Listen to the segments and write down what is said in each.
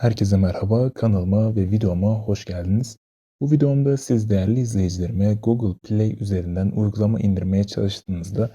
Herkese merhaba, kanalıma ve videoma hoş geldiniz. Bu videomda siz değerli izleyicilerime Google Play üzerinden uygulama indirmeye çalıştığınızda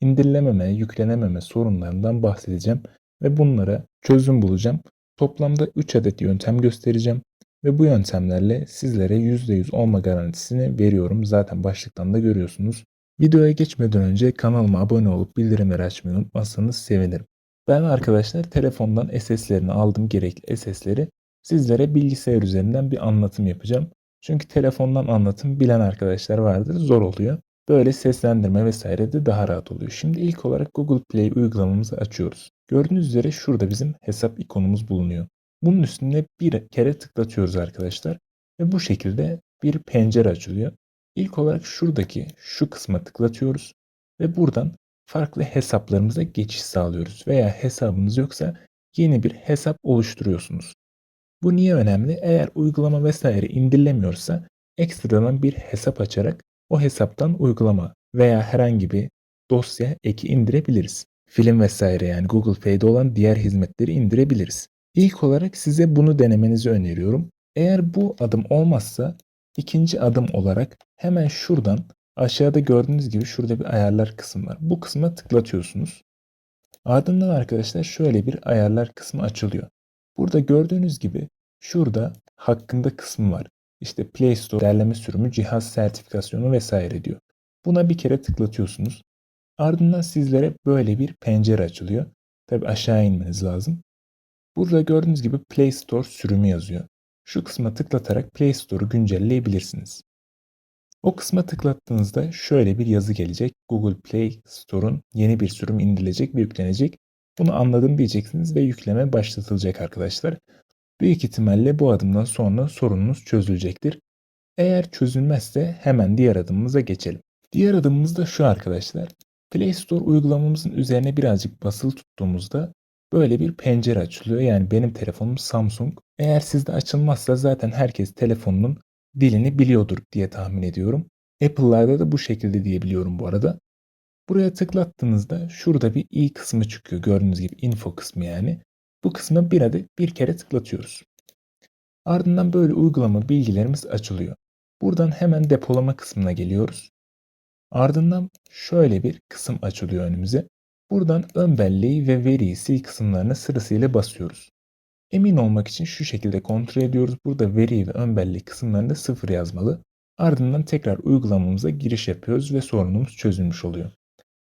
indirilememe, yüklenememe sorunlarından bahsedeceğim ve bunlara çözüm bulacağım. Toplamda 3 adet yöntem göstereceğim ve bu yöntemlerle sizlere %100 olma garantisini veriyorum. Zaten başlıktan da görüyorsunuz. Videoya geçmeden önce kanalıma abone olup bildirimleri açmayı unutmazsanız sevinirim. Ben arkadaşlar telefondan SS'lerini aldım gerekli SS'leri sizlere bilgisayar üzerinden bir anlatım yapacağım. Çünkü telefondan anlatım bilen arkadaşlar vardır zor oluyor. Böyle seslendirme vesaire de daha rahat oluyor. Şimdi ilk olarak Google Play uygulamamızı açıyoruz. Gördüğünüz üzere şurada bizim hesap ikonumuz bulunuyor. Bunun üstüne bir kere tıklatıyoruz arkadaşlar. Ve bu şekilde bir pencere açılıyor. İlk olarak şuradaki şu kısma tıklatıyoruz. Ve buradan farklı hesaplarımıza geçiş sağlıyoruz veya hesabınız yoksa yeni bir hesap oluşturuyorsunuz. Bu niye önemli? Eğer uygulama vesaire indirilemiyorsa ekstradan bir hesap açarak o hesaptan uygulama veya herhangi bir dosya eki indirebiliriz. Film vesaire yani Google Play'de olan diğer hizmetleri indirebiliriz. İlk olarak size bunu denemenizi öneriyorum. Eğer bu adım olmazsa ikinci adım olarak hemen şuradan Aşağıda gördüğünüz gibi şurada bir ayarlar kısmı var. Bu kısma tıklatıyorsunuz. Ardından arkadaşlar şöyle bir ayarlar kısmı açılıyor. Burada gördüğünüz gibi şurada hakkında kısmı var. İşte Play Store derleme sürümü, cihaz sertifikasyonu vesaire diyor. Buna bir kere tıklatıyorsunuz. Ardından sizlere böyle bir pencere açılıyor. Tabi aşağı inmeniz lazım. Burada gördüğünüz gibi Play Store sürümü yazıyor. Şu kısma tıklatarak Play Store'u güncelleyebilirsiniz. O kısma tıklattığınızda şöyle bir yazı gelecek. Google Play Store'un yeni bir sürüm indirilecek ve yüklenecek. Bunu anladım diyeceksiniz ve yükleme başlatılacak arkadaşlar. Büyük ihtimalle bu adımdan sonra sorununuz çözülecektir. Eğer çözülmezse hemen diğer adımımıza geçelim. Diğer adımımız da şu arkadaşlar. Play Store uygulamamızın üzerine birazcık basılı tuttuğumuzda böyle bir pencere açılıyor. Yani benim telefonum Samsung. Eğer sizde açılmazsa zaten herkes telefonunun dilini biliyordur diye tahmin ediyorum. Apple'larda da bu şekilde diyebiliyorum bu arada. Buraya tıklattığınızda şurada bir i kısmı çıkıyor. Gördüğünüz gibi info kısmı yani. Bu kısma bir adet bir kere tıklatıyoruz. Ardından böyle uygulama bilgilerimiz açılıyor. Buradan hemen depolama kısmına geliyoruz. Ardından şöyle bir kısım açılıyor önümüze. Buradan ön belleği ve veriyi sil kısımlarına sırasıyla basıyoruz. Emin olmak için şu şekilde kontrol ediyoruz. Burada veri ve ön belleği kısımlarında sıfır yazmalı. Ardından tekrar uygulamamıza giriş yapıyoruz ve sorunumuz çözülmüş oluyor.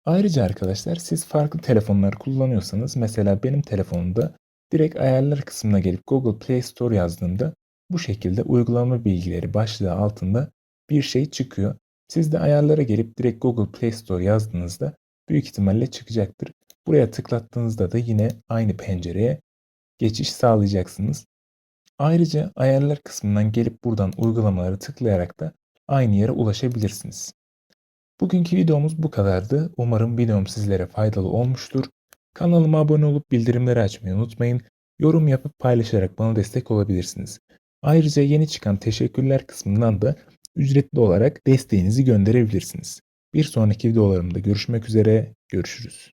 Ayrıca arkadaşlar siz farklı telefonlar kullanıyorsanız mesela benim telefonumda direkt ayarlar kısmına gelip Google Play Store yazdığımda bu şekilde uygulama bilgileri başlığı altında bir şey çıkıyor. Siz de ayarlara gelip direkt Google Play Store yazdığınızda büyük ihtimalle çıkacaktır. Buraya tıklattığınızda da yine aynı pencereye geçiş sağlayacaksınız. Ayrıca ayarlar kısmından gelip buradan uygulamaları tıklayarak da aynı yere ulaşabilirsiniz. Bugünkü videomuz bu kadardı. Umarım videom sizlere faydalı olmuştur. Kanalıma abone olup bildirimleri açmayı unutmayın. Yorum yapıp paylaşarak bana destek olabilirsiniz. Ayrıca yeni çıkan teşekkürler kısmından da ücretli olarak desteğinizi gönderebilirsiniz. Bir sonraki videolarımda görüşmek üzere, görüşürüz.